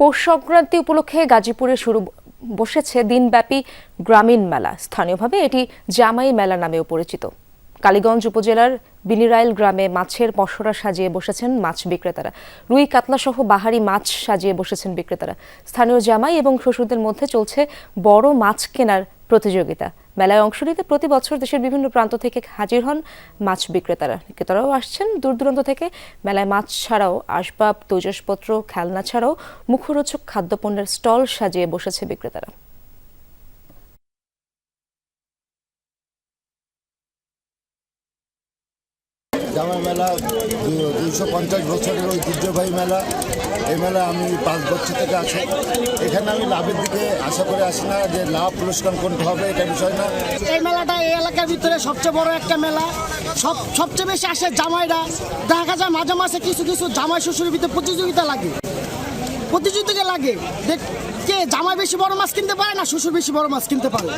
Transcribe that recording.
পৌষ সংক্রান্তি উপলক্ষে গাজীপুরে শুরু বসেছে দিনব্যাপী গ্রামীণ মেলা। স্থানীয়ভাবে এটি জামাই মেলা নামেও পরিচিত। কালীগঞ্জ উপজেলার বিনিরাইল গ্রামে মাছের পসরা সাজিয়ে বসেছেন মাছ বিক্রেতারা। রুই কাতলা সহ বাহারি মাছ সাজিয়ে বসেছেন বিক্রেতারা। স্থানীয় জামাই এবং শ্বশুরদের মধ্যে চলছে বড় মাছ কেনার প্রতিযোগিতা। মেলায় অংশ নিতে প্রতি বছর দেশের বিভিন্ন প্রান্ত থেকে হাজির হন মাছ বিক্রেতারা। বিক্রেতারাও আসছেন। দূর দূরান্ত থেকে মেলায় মাছ ছাড়াও আসবাব, তৈজসপত্র, খেলনা ছাড়াও মুখরোচক খাদ্যপণ্যের স্টল সাজিয়ে বসেছে বিক্রেতারা। জামাই মেলা দুইশো পঞ্চাশ বছরের ঐতিহ্যবাহী মেলা। এই মেলা আমি পাঁচ বছর থেকে আছি। এখানে আমি লাভের দিকে আশা করে আসি না যে লাভ পুরস্কার কোনটা হবে, এটা বিষয় না। এই মেলাটা এই এলাকার ভিতরে সবচেয়ে বড় একটা মেলা। সব সবচেয়ে বেশি আসে জামাইরা। দেখা যায় মাঝে মাঝে কিছু কিছু জামাই শ্বশুরের ভিতরে প্রতিযোগিতা লাগে। প্রতিযোগিতা লাগে। দেখ কে জামাই বেশি বড় মাছ কিনতে পারে না শ্বশুর বেশি বড় মাছ কিনতে পারে?